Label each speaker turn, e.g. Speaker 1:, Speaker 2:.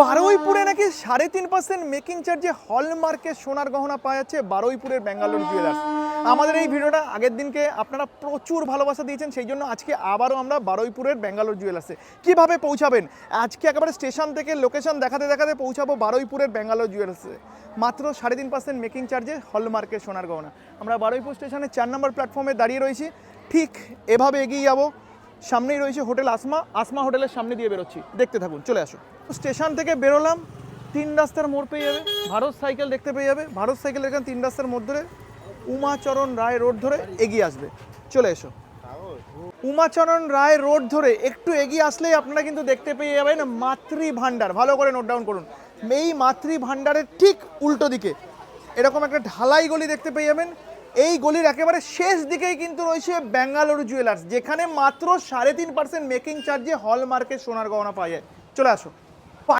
Speaker 1: বারুইপুরে নাকি সাড়ে তিন পার্সেন্ট মেকিং চার্জে হলমার্কের সোনার গহনা পাওয়া যাচ্ছে বারুইপুরের ব্যাঙ্গালোর জুয়েলার্স আমাদের এই ভিডিওটা আগের দিনকে আপনারা প্রচুর ভালোবাসা দিয়েছেন, সেই জন্য আজকে আবারও আমরা বারুইপুরের ব্যাঙ্গালোর জুয়েলার্সে কীভাবে পৌঁছাবেন? আজকে একেবারে স্টেশন থেকে লোকেশন দেখাতে দেখাতে পৌঁছাবো বারুইপুরের ব্যাঙ্গালোর জুয়েলার্সে মাত্র সাড়ে তিন পার্সেন্ট মেকিং চার্জে হলমার্কের সোনার গহনা। আমরা বারুইপুর স্টেশনে চার নম্বর প্ল্যাটফর্মে দাঁড়িয়ে রয়েছি। ঠিক এভাবে এগিয়ে যাব। সামনেই রয়েছে হোটেল আসমা আসমা হোটেলের সামনে দিয়ে বেরোচ্ছি। দেখতে থাকুন, চলে আসো স্টেশন থেকে বেরোলাম, তিন রাস্তার মোড় পেয়ে যাবে। ভারত সাইকেল দেখতে পেয়ে যাবে। ভারত সাইকেল এখানে তিন রাস্তার মোড় ধরে উমাচরণ রায় রোড ধরে এগিয়ে আসবে। চলে এসো। উমাচরণ রায় রোড ধরে একটু এগিয়ে আসলেই আপনারা কিন্তু দেখতে পেয়ে যাবেন মাতৃ ভাণ্ডার ভালো করে নোট ডাউন করুন। এই মাতৃ ভাণ্ডারের ঠিক উল্টো দিকে এরকম একটা ঢালাই গলি দেখতে পেয়ে যাবেন। এই গলির একেবারে শেষ দিকেই কিন্তু রয়েছে ব্যাঙ্গালুরু জুয়েলার্স, যেখানে মাত্র সাড়ে তিন পার্সেন্ট মেকিং চার্জে হলমার্কের সোনার গহনা পাওয়া যায়। চলে আসো